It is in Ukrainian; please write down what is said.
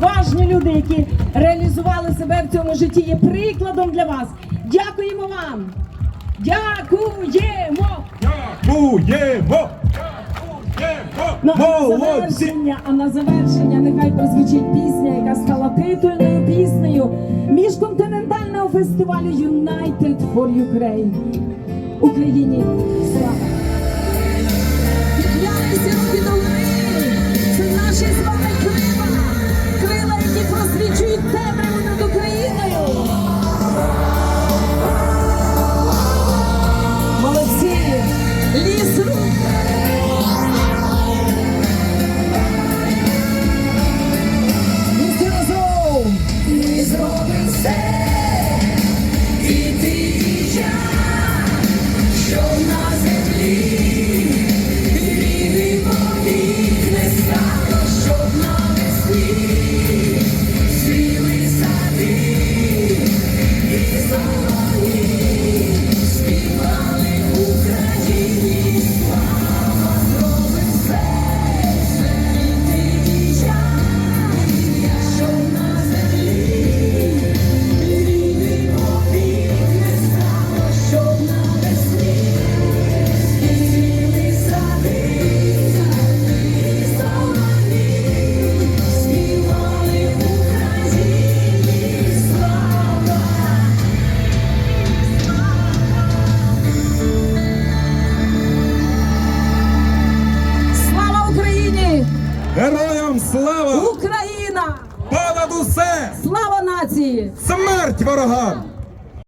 поважні люди, які реалізували себе в цьому житті, є прикладом для вас. Дякуємо вам! Дякуємо! Дякуємо! Ну, а на завершення, а на завершення нехай прозвучить пісня, яка стала титульною піснею міжконтинентального фестивалю United for Ukraine. Україні слава! Руки до. Це наші з вами Героям слава! Україна! Понад усе! Слава нації! Смерть ворогам!